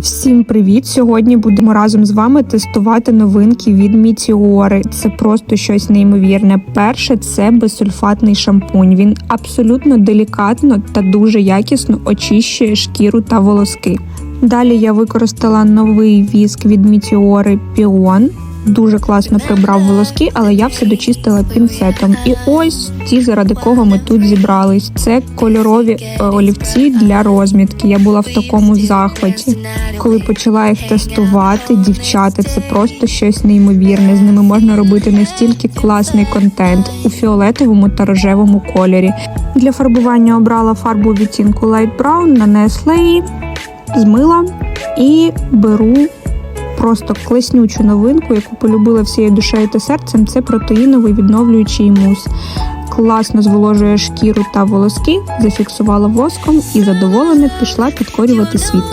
Всім привіт! Сьогодні будемо разом з вами тестувати новинки від Мітіори. Це просто щось неймовірне. Перше це безсульфатний шампунь. Він абсолютно делікатно та дуже якісно очищує шкіру та волоски. Далі я використала новий віск від Мітіори Піон. Дуже класно прибрав волоски, але я все дочистила пінцетом. І ось ті, заради кого ми тут зібрались. Це кольорові е, олівці для розмітки. Я була в такому захваті. Коли почала їх тестувати, дівчата, це просто щось неймовірне. З ними можна робити настільки класний контент у фіолетовому та рожевому кольорі. Для фарбування обрала фарбу відтінку Light Brown, нанесла її, змила і беру просто класнючу новинку, яку полюбила всією душею та серцем. Це протеїновий відновлюючий мус. Класно зволожує шкіру та волоски, зафіксувала воском і задоволена пішла підкорювати світ.